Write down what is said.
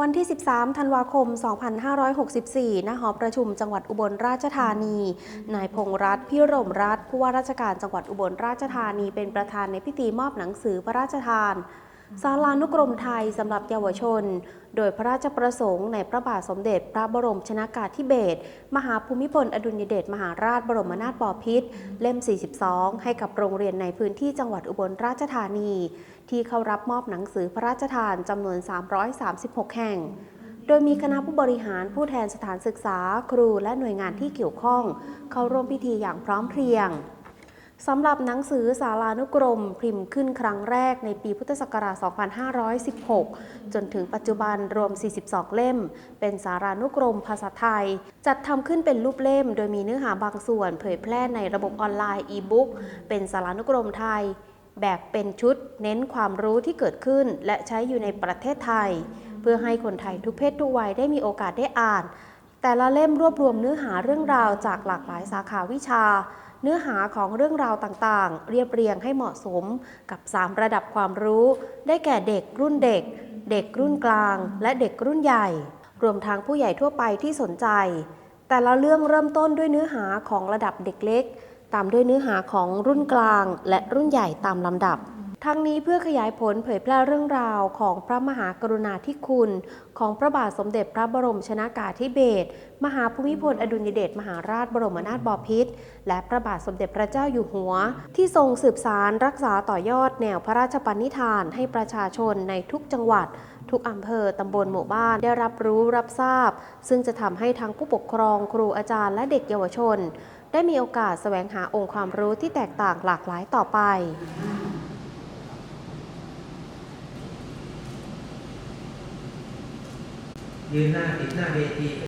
วันที่ 13 ธันวาคม 2564 ณ หอประชุมจังหวัดอุบลราชธานี นายพงษ์รัตน์พิรมรัตน์ผู้ว่าราชการจังหวัดอุบลราชธานีเป็นประธานในพิธีมอบหนังสือพระราชทาน ศาลานุกรมไทยสำหรับเยาวชน โดยพระราชประสงค์ในพระบาทสมเด็จพระบรมชนากาธิเบศรมหาภูมิพลอดุลยเดชมหาราชบรมนาถบพิตรเล่ม 42 ให้กับโรงเรียนในพื้นที่จังหวัดอุบลราชธานี ที่เข้ารับมอบหนังสือพระราชทานจำนวน 336 แห่งโดยมีคณะผู้บริหารผู้แทนสถานศึกษา ครูและหน่วยงานที่เกี่ยวข้อง เข้าร่วมพิธีอย่างพร้อมเพรียง สำหรับหนังสือสารานุกรมพิมพ์ขึ้นครั้งแรกในปีพุทธศักราช 2516 จนถึงปัจจุบันรวม 42 เล่ม เป็นสารานุกรมภาษาไทย จัดทำขึ้นเป็นรูปเล่ม โดยมีเนื้อหาบางส่วนเผยแพร่ในระบบออนไลน์อีบุ๊กเป็นสารานุกรมไทย แบบเป็นชุดเน้นความรู้ที่เกิดขึ้น และใช้อยู่ในประเทศไทย เพื่อให้คนไทยทุกเพศทุกวัยได้มีโอกาสได้อ่าน แต่ละเล่มรวบรวมเนื้อหาเรื่องราวจากหลากหลายสาขาวิชา เนื้อหาของเรื่องราวต่างๆ เรียบเรียงให้เหมาะสมกับ 3 ระดับความรู้ ได้แก่เด็กรุ่นเด็ก เด็กรุ่นกลาง และเด็กรุ่นใหญ่ รวมทั้งผู้ใหญ่ทั่วไปที่สนใจ แต่ละเรื่องเริ่มต้นด้วยเนื้อหาของระดับเด็กเล็ก ตามด้วยเนื้อหาของรุ่นกลาง และรุ่นใหญ่ตามลำดับ ทั้งนี้เพื่อขยายผลเผยแพร่เรื่องราวของพระมหากรุณาธิคุณ ของพระบาทสมเด็จพระบรมชนากาธิเบศรมหาภูมิพลอดุลยเดชมหาราชบรมนาถบพิตรและพระบาทสมเด็จพระเจ้าอยู่หัว ที่ทรงสืบสารรักษาต่อยอดแนวพระราชปณิธานให้ประชาชนในทุกจังหวัด ทุกอำเภอตำบลหมู่บ้านได้รับรู้รับทราบ ซึ่งจะทำให้ทั้งผู้ปกครองครูอาจารย์และเด็กเยาวชน ได้มีโอกาสแสวงหาองค์ความรู้ที่แตกต่างหลากหลายต่อไป ยืนหน้าติดหน้าเวที